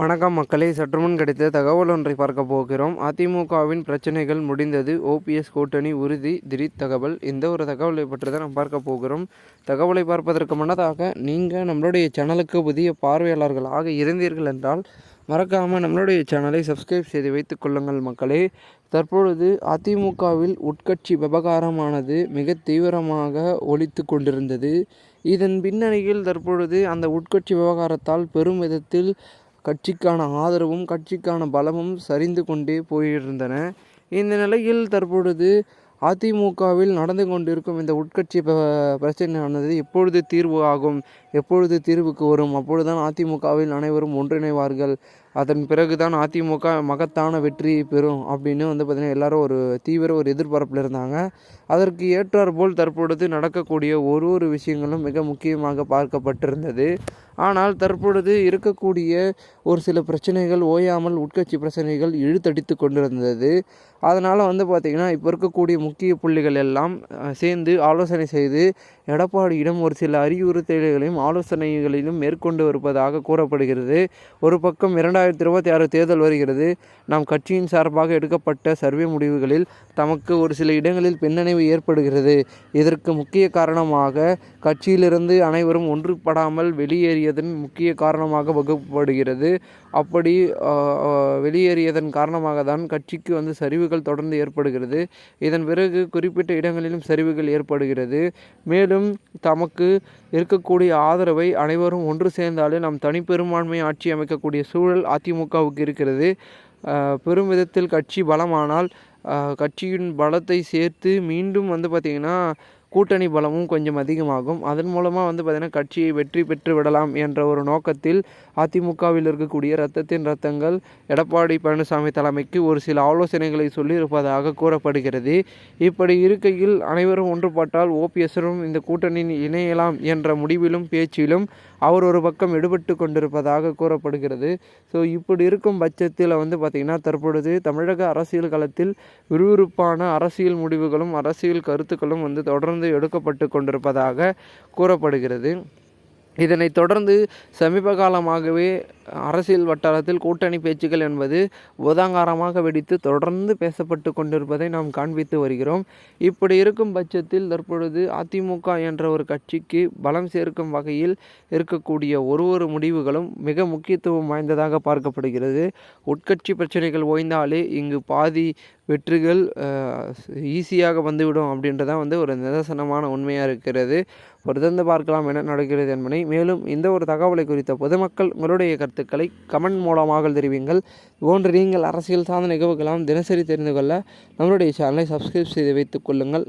வணக்கம் மக்களே சற்றுமுன் கிடைத்த தகவல் ஒன்றை பார்க்க போகிறோம். அதிமுகவின் பிரச்சனைகள் முடிந்தது. ஓபிஎஸ் கூட்டணி உறுதி. திடீர் தகவல். இந்த ஒரு தகவலை பற்றி தான் நாம் பார்க்க போகிறோம். தகவலை பார்ப்பதற்கு முன்னதாக நீங்கள் நம்மளுடைய சேனலுக்கு புதிய பார்வையாளர்களாக இருந்தீர்கள் என்றால் மறக்காமல் நம்மளுடைய சேனலை சப்ஸ்கிரைப் செய்து வைத்துக் கொள்ளுங்கள் மக்களே. தற்பொழுது அதிமுகவில் உட்கட்சி விவகாரமானது மிக தீவிரமாக ஒழித்து கொண்டிருந்தது. இதன் பின்னணியில் தற்பொழுது அந்த உட்கட்சி விவகாரத்தால் பெரும் விதத்தில் கட்சிக்கான ஆதரவும் கட்சிக்கான பலமும் சரிந்து கொண்டே போயிருந்தன. இந்த நிலையில் தற்பொழுது அதிமுகவில் நடந்து கொண்டிருக்கும் இந்த உட்கட்சி பிரச்சனையானது எப்பொழுது தீர்வு ஆகும்? எப்பொழுது தீர்வுக்கு வரும்? அப்பொழுதுதான் அதிமுகவில் அனைவரும் ஒன்றிணைவார்கள். அதன் பிறகுதான் அதிமுக மகத்தான வெற்றி பெறும் அப்படின்னு வந்து பார்த்திங்கன்னா எல்லாரும் ஒரு தீவிர ஒரு எதிர்பார்ப்பில் இருந்தாங்க. அதற்கு ஏற்றார் போல் தற்பொழுது நடக்கக்கூடிய ஒரு ஒரு விஷயங்களும் மிக முக்கியமாக பார்க்கப்பட்டிருந்தது. ஆனால் தற்பொழுது இருக்கக்கூடிய ஒரு சில பிரச்சனைகள் ஓயாமல் உட்கட்சி பிரச்சனைகள் இழுத்தடித்து கொண்டிருந்தது. அதனால் வந்து பார்த்திங்கன்னா இப்போ இருக்கக்கூடிய முக்கிய புள்ளிகள் எல்லாம் சேர்ந்து ஆலோசனை செய்து எடப்பாடியிடம் ஒரு சில அறிவுறுத்தல்களையும் ஆலோசனைகளிலும் மேற்கொண்டு வருவதாக கூறப்படுகிறது. ஒரு பக்கம் இரண்டாயிரத்தி இருபத்தி ஆறு தேர்தல் வருகிறது. நாம் கட்சியின் சார்பாக எடுக்கப்பட்ட சர்வே முடிவுகளில் தமக்கு ஒரு சில இடங்களில் பின்னணிவு ஏற்படுகிறது. இதற்கு முக்கிய காரணமாக கட்சியிலிருந்து அனைவரும் ஒன்றுபடாமல் வெளியேறியதன் முக்கிய காரணமாக வகுப்படுகிறது அப்படி வெளியேறியதன் காரணமாக தான் கட்சிக்கு வந்து சரிவுகள் தொடர்ந்து ஏற்படுகிறது. இதன் பிறகு குறிப்பிட்ட இடங்களிலும் சரிவுகள் ஏற்படுகிறது. மேலும் தமக்கு இருக்கக்கூடிய ஆதரவை அனைவரும் ஒன்று சேர்ந்தாலே நாம் தனிப்பெரும்பான்மை ஆட்சி அமைக்கக்கூடிய சூழல் அதிமுகவுக்கு இருக்கிறது. பெரும் விதத்தில் கட்சி பலமானால் கட்சியின் பலத்தை சேர்த்து மீண்டும் வந்து பார்த்திங்கன்னா கூட்டணி பலமும் கொஞ்சம் அதிகமாகும். அதன் மூலமாக வந்து பார்த்திங்கன்னா கட்சியை வெற்றி பெற்று விடலாம் என்ற ஒரு நோக்கத்தில் அதிமுகவில் இருக்கக்கூடிய ரத்தத்தின் ரத்தங்கள் எடப்பாடி பழனிசாமி தலைமைக்கு ஒரு சில ஆலோசனைகளை சொல்லியிருப்பதாக கூறப்படுகிறது. இப்படி இருக்கையில் அனைவரும் ஒன்றுபட்டால் ஓபிஎஸ்ஸரும் இந்த கூட்டணியில் இணையலாம் என்ற முடிவிலும் பேச்சிலும் அவர் ஒரு பக்கம் எடுபட்டு கொண்டிருப்பதாக கூறப்படுகிறது. ஸோ இப்படி இருக்கும் பட்சத்தில் வந்து பார்த்திங்கன்னா தற்பொழுது தமிழக அரசியல் களத்தில் விறுவிறுப்பான அரசியல் முடிவுகளும் அரசியல் கருத்துக்களும் வந்து தொடர்ந்து எடுக்கப்பட்டு கொண்டிருப்பதாக கூறப்படுகிறது. இதனைத் தொடர்ந்து சமீப காலமாகவே அரசியல் வட்டாரத்தில் கூட்டணி பேச்சுக்கள் என்பது உதாங்காரமாக வெடித்து தொடர்ந்து பேசப்பட்டு கொண்டிருப்பதை நாம் காண்பித்து வருகிறோம். இப்படி இருக்கும் பட்சத்தில் தற்பொழுது அதிமுக என்ற ஒரு கட்சிக்கு பலம் சேர்க்கும் வகையில் இருக்கக்கூடிய ஒரு ஒரு முடிவுகளும் மிக முக்கியத்துவம் வாய்ந்ததாக பார்க்கப்படுகிறது. உட்கட்சி பிரச்சனைகள் ஓய்ந்தாலே இங்கு பாதி வெற்றிகள் ஈஸியாக வந்துவிடும் அப்படின்றதான் வந்து ஒரு நிதர்சனமான உண்மையாக இருக்கிறது. தொடர்ந்து பார்க்கலாம் என்ன நடக்கிறது என்பதை. மேலும் இந்த ஒரு தகவலை குறித்த பொதுமக்கள் உங்களுடைய கருத்துக்களை கமெண்ட் மூலமாக தெரிவிங்கள். போன்று நீங்கள் அரசியல் சார்ந்த நிகழ்வுகளாம் தினசரி தெரிந்து கொள்ள நம்மளுடைய சேனலை சப்ஸ்கிரைப் செய்து வைத்துக் கொள்ளுங்கள்.